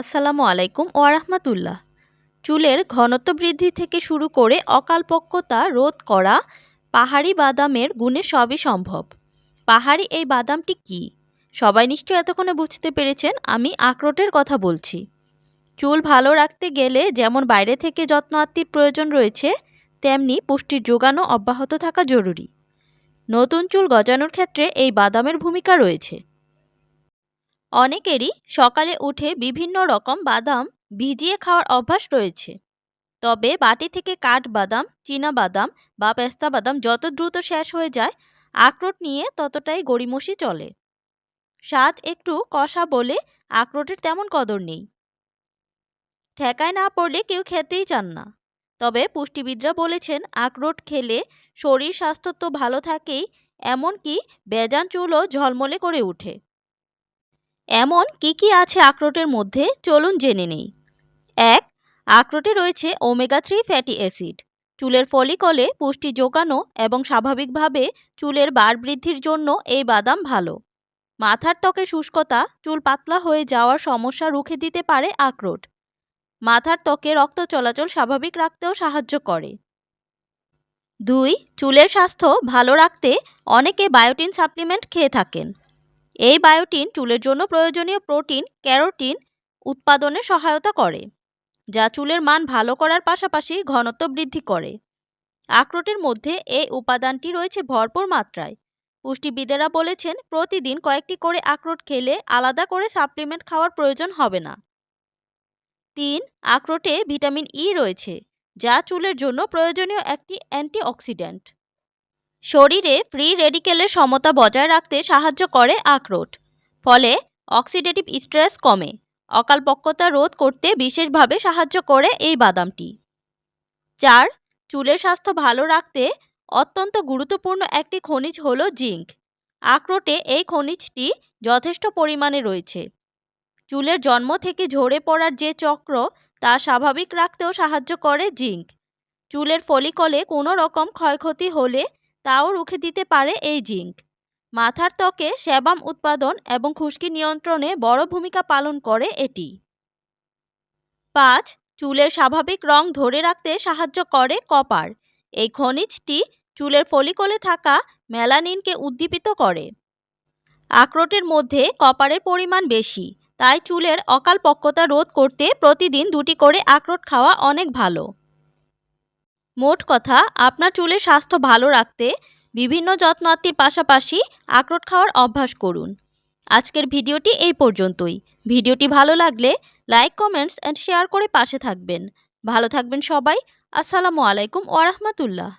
আসসালামু আলাইকুম ওয়ারাহমাতুল্লাহ চুলের ঘনত্ব বৃদ্ধি থেকে শুরু করে অকালপক্কতা রোধ করা পাহাড়ি বাদামের গুণে সবই সম্ভব। পাহাড়ি এই বাদামটি কি? সবাই নিশ্চয় এতক্ষণে বুঝতে পেরেছেন, আমি আখরোটের কথা বলছি। চুল ভালো রাখতে গেলে যেমন বাইরে থেকে যত্ন আত্মীর প্রয়োজন রয়েছে, তেমনি পুষ্টির যোগানও অব্যাহত থাকা জরুরি। নতুন চুল গজানোর ক্ষেত্রে এই বাদামের ভূমিকা রয়েছে। অনেকেরই সকালে উঠে বিভিন্ন রকম বাদাম ভিজিয়ে খাওয়ার অভ্যাস রয়েছে। তবে বাটি থেকে কাঠ বাদাম, চীনা বাদাম বা পেস্তা বাদাম যত দ্রুত শেষ হয়ে যায়, আখরোট নিয়ে ততটাই গড়িমসি চলে। স্বাদ একটু কষা বলে আখরোটের তেমন কদর নেই। ঠেকায় না পড়লে কেউ খেতেই চান না। তবে পুষ্টিবিদরা বলেছেন, আখরোট খেলে শরীর স্বাস্থ্য তো ভালো থাকেই, এমনকি বেজান চুলও ঝলমলে করে ওঠে। এমন কি কি আছে আখরোটের মধ্যে? চলুন জেনে নেই। এক, আখরোটে রয়েছে ওমেগা থ্রি ফ্যাটি অ্যাসিড চুলের ফলিকলে পুষ্টি জোগানো এবং স্বাভাবিকভাবে চুলের বার বৃদ্ধির জন্য এই বাদাম ভালো। মাথার ত্বকে শুষ্কতা, চুল পাতলা হয়ে যাওয়ার সমস্যা রুখে দিতে পারে আখরোট। মাথার ত্বকে রক্ত চলাচল স্বাভাবিক রাখতেও সাহায্য করে। দুই, চুলের স্বাস্থ্য ভালো রাখতে অনেকে বায়োটিন সাপ্লিমেন্ট খেয়ে থাকেন। এই বায়োটিন চুলের জন্য প্রয়োজনীয় প্রোটিন, ক্যারোটিন উৎপাদনে সহায়তা করে, যা চুলের মান ভালো করার পাশাপাশি ঘনত্ব বৃদ্ধি করে। আখরোটের মধ্যে এই উপাদানটি রয়েছে ভরপুর মাত্রায়। পুষ্টিবিদেরা বলেছেন, প্রতিদিন কয়েকটি করে আখরোট খেলে আলাদা করে সাপ্লিমেন্ট খাওয়ার প্রয়োজন হবে না। তিন, আখরোটে ভিটামিন ই রয়েছে, যা চুলের জন্য প্রয়োজনীয় একটি অ্যান্টিঅক্সিডেন্ট। শরীরে ফ্রি রেডিকেলের সমতা বজায় রাখতে সাহায্য করে আখরোট। ফলে অক্সিডেটিভ স্ট্রেস কমে। অকালপক্কতা রোধ করতে বিশেষভাবে সাহায্য করে এই বাদামটি। চার, চুলের স্বাস্থ্য ভালো রাখতে অত্যন্ত গুরুত্বপূর্ণ একটি খনিজ হল জিঙ্ক। আখরোটে এই খনিজটি যথেষ্ট পরিমাণে রয়েছে। চুলের জন্ম থেকে ঝরে পড়ার যে চক্র, তা স্বাভাবিক রাখতেও সাহায্য করে জিঙ্ক। চুলের ফলিকলে কোনো রকম ক্ষয়ক্ষতি হলে তাও রুখে দিতে পারে এই জিঙ্ক। মাথার ত্বকে সেবাম উৎপাদন এবং খুশকি নিয়ন্ত্রণে বড় ভূমিকা পালন করে এটি। পাঁচ, চুলের স্বাভাবিক রং ধরে রাখতে সাহায্য করে কপার। এই খনিজটি চুলের ফলিকলে থাকা মেলানিনকে উদ্দীপিত করে। আখরোটের মধ্যে কপারের পরিমাণ বেশি, তাই চুলের অকাল পক্কতা রোধ করতে প্রতিদিন দুটি করে আখরোট খাওয়া অনেক ভালো। মোট কথা, আপনার চুলের স্বাস্থ্য ভালো রাখতে বিভিন্ন যত্নার্থীর পাশাপাশি আখরোট খাওয়ার অভ্যাস করুন। আজকের ভিডিওটি এই পর্যন্তই। ভিডিওটি ভালো লাগলে লাইক, কমেন্টস অ্যান্ড শেয়ার করে পাশে থাকবেন। ভালো থাকবেন সবাই। আসসালামু আলাইকুম ওরহমতুল্লাহ